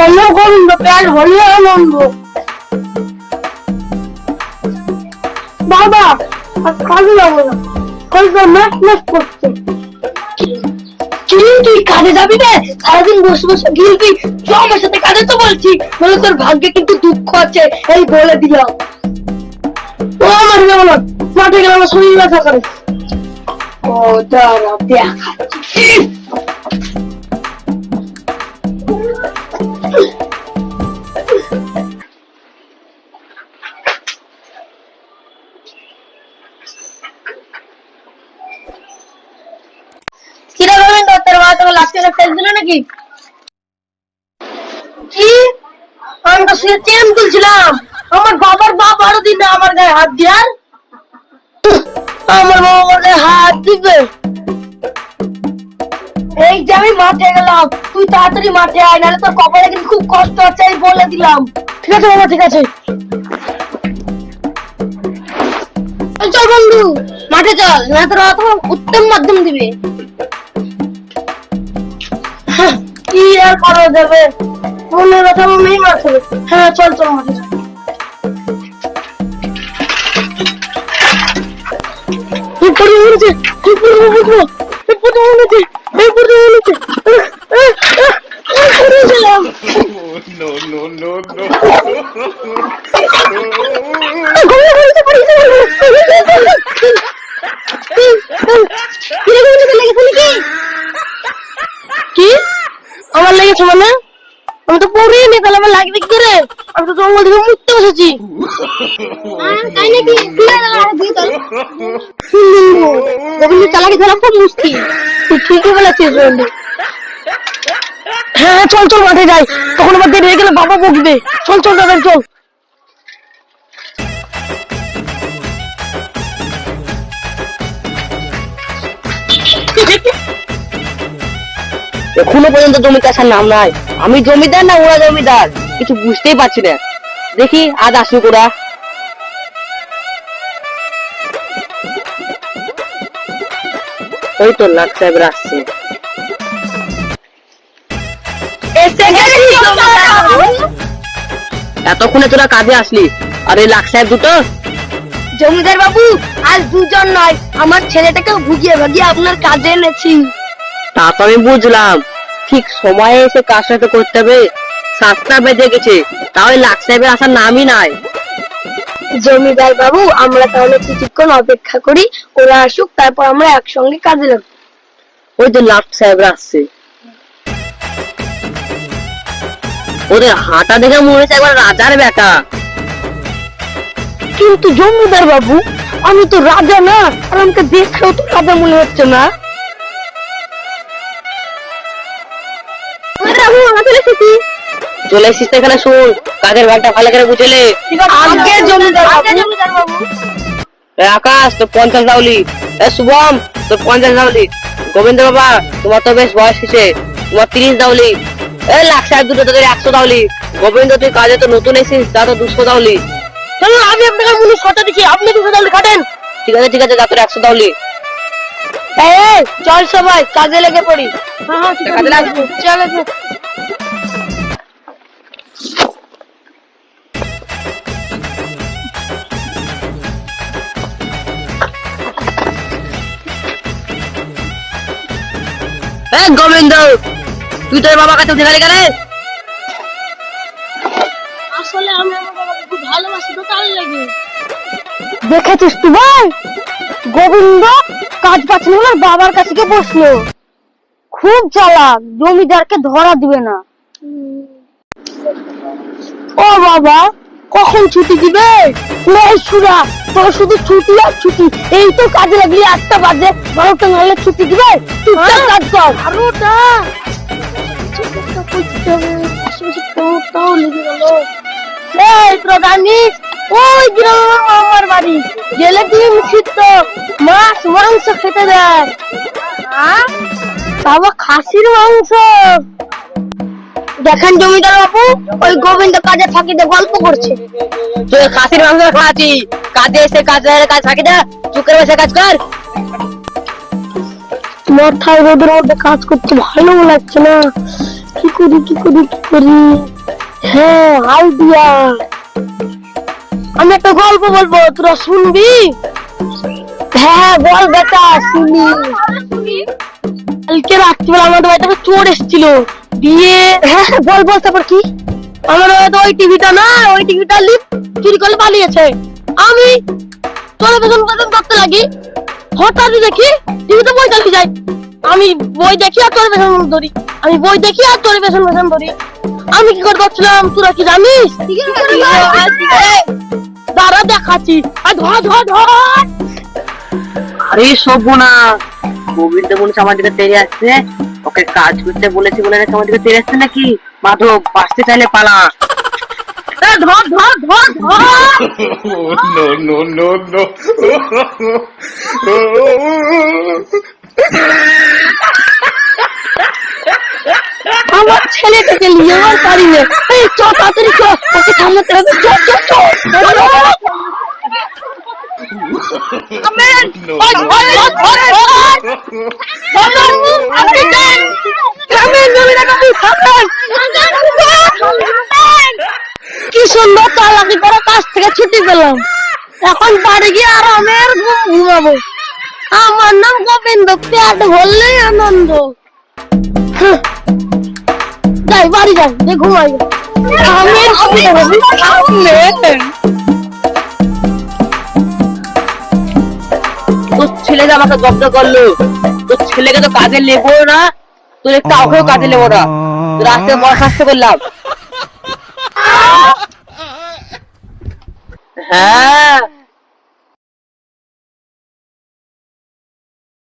মন গোবিন্দ প্যার হলে আনন্দ। বাবা আর কাজে যাব না। কলকা ম্যাচ ম্যাচ করছে। কি তুই কাজে যাবি না? সারাদিন বসে বসে গিলবি। চ আমার সাথে কাজে তো বলছি। বলে তোর ভাগ্যে কিন্তু দুঃখ আছে। এই বলে দিলাম। ও আমার যাব না। মাঠে গেলে আমার শরীর ব্যথা করে। ও দাঁড়া দেখাচ্ছি। দিল নাকি? কি? আমি তো চেন তুলছিলাম। আমার বাবার বাপ আরও দিন আমার গায়ে হাত আমার বাবা হাত দিবে। এই যে আমি মাঠে গেলাম, তুই তাড়াতাড়ি মাঠে আয়, নাহলে তোর কপালে কিন্তু খুব কষ্ট হচ্ছে আমি বলে দিলাম। ঠিক আছে বাবা, ঠিক আছে। চল বন্ধু, মাঠে চল না তোর উত্তম মাধ্যম দিবে। আর করা মনের কথা মনেই মারছে হ্যাঁ চল চল মাঠে no. আমার লেগেছে মানে? আমি তো নি তাহলে আমার লাগবে কি রে? আমি তো জঙ্গল থেকে মুক্তি বসেছি। চালাকি ধরা খুব মুশকিল। তুই ঠিকই বলেছিস বন্ধু। হ্যাঁ চল চল মাঠে যাই। তখন আবার দেরি হয়ে গেলে বাবা বকবে। চল চল দাদা চল। এখনও পর্যন্ত জমি চাষার নাম নাই। আমি জমিদার না ওরা জমিদার? কিছু বুঝতেই পারছি না। দেখি আজ আসুক ওরা। ওই তো লাট সাহেবরা আসছে। এতক্ষণে তোরা কাজে আসলি। আর এই লাট সাহেব দুটো? জমিদার বাবু, আজ দুজন নয়। আমার ছেলেটাকে ভুগিয়ে ভাগিয়ে আপনার কাজে এনেছি। তা তো আমি বুঝলাম। ঠিক সময়ে এসে কাজটা তো করতে হবে? সাতটা বেজে গেছে। তাহলে লাট সাহেবের আসার নামই নাই। জমিদার বাবু আমরা তাহলে কিছুক্ষণ অপেক্ষা করি ওরা আসুক তারপর আমরা একসঙ্গে কাজে লাগবো। ওই তো লাট সাহেবরা আসছে। ওদের হাঁটা দেখে মনে হচ্ছে একবার রাজার বেটা। কিন্তু জমিদার বাবু আমি তো রাজা না আর আমাকে দেখেও তো রাজা মনে হচ্ছে না। চলে এসেছিস তো এখানে শুন কাজের ভাগটা ভালো করে বুঝলে আগে জমিদার বাবু। আকাশ তো পঞ্চাশ দাউলি। এ শুভম তো পঞ্চাশ দাউলি। গোবিন্দ বাবা তোমার তো বেশ বয়স হয়েছে। তোমার তিরিশ দাউলি। এ লাখ সাহেব দুটো তোদের একশো দাউলি। গোবিন্দ তুই কাজে তো নতুন এসেছিস তা তো দুশো দাউলি। চলো আমি আপনাকে মনে শর্ত দিচ্ছি আপনি দুশো তাহলে খাটেন। ঠিক আছে ঠিক আছে যা তোর একশো দাউলি। এই, চল সবাই কাজে লেগে পড়ি। হ্যাঁ হ্যাঁ কাজে লাগবো। চলো। এ গোবিন্দ তুই তোর বাবা কাছে উঠে গেলি কেন? আসলে আমি আমার বাবাকে খুব ভালোবাসি তো তার লাগে। দেখেছিস তুই ভাই গোবিন্দ কাজ পাচ্ছে না বাবার কাছে গিয়ে বসল। খুব চালাক জমিদারকে ধরা দিবে না। ও বাবা কখন ছুটি দিবে? সুরা তোর শুধু ছুটি আর ছুটি। এই তো কাজে লাগলি আটটা বাজে বারোটা নাহলে ছুটি দিবে? কাজ কর। বারোটা? এই ওই আমার বাড়ি। গেলে ডিম সিদ্ধ মাছ মাংস খেতে দেয়? বাবা খাসির মাংস। দেখেন জমিদার বাবু ওই গোবিন্দ কাজে ফাঁকিতে গল্প করছে। তুই খাসির মাংস খাওয়াচ্ছি। কাজে এসে কাজ কাজ থাকি না চুকের বসে কাজ কর। মাথায় রোদের মধ্যে কাজ করতে ভালো লাগছে না। কি করি কি করি কি করি? হ্যাঁ আইডিয়া আমি একটা গল্প বলব তোরা শুনবি? হ্যাঁ বল বেটা শুনি। কালকে রাত্রিবেলা আমাদের বাড়িতে একটা চোর এসেছিল। দিয়ে হ্যাঁ হ্যাঁ, বল বল তারপর কি? আমার হয়তো ওই টিভিটা না ওই টিভিটা লিপ চুরি করে পালিয়েছে। আমি চলে পেছন পেছন করতে লাগি। হঠাৎ দেখি টিভিতে বই চালিয়ে যায়। আমি বই দেখি আর তোর পেছন ধরি। আমি বই দেখি আর তোর পেছন পেছন ধরি। আমি কি করে করছিলাম তোরা কি জানিস? দেখাচ্ছি আর ধর ধর ধর। আরে সব না গোবিন্দ মনে আমার দিকে তেড়ে আসছে। ওকে কাজ করতে বলেছি বলে আমার দিকে তেড়ে আসছে নাকি? মাধব বাঁচতে চাইলে পালা। ধর ধর ধর. আমার ছেলেটাকে নিয়ে আমার পারি না। এই চ তাড়াতাড়ি চ। ওকে থামাতে হবে চ চ চ আমেন ওই ওই ওই কি সুন্দর চালাকি করে কাজ থেকে ছুটি পেলাম। এখন বাড়ি গিয়ে আরামের ঘুম ঘুমাবো। আমার নাম গোবিন্দ পেট ভরলেই আনন্দ। হুঁ। যাই বাড়ি যাই যে ঘুমাই। আমের অসুবিধা হবে আমের ছেলে যে আমাকে জব্দ করল। তোর ছেলেকে তো কাজে নেব না, তোর একটা কাউকেও কাজে নেব না। আজকে বরখাস্ত করলাম। হ্যাঁ।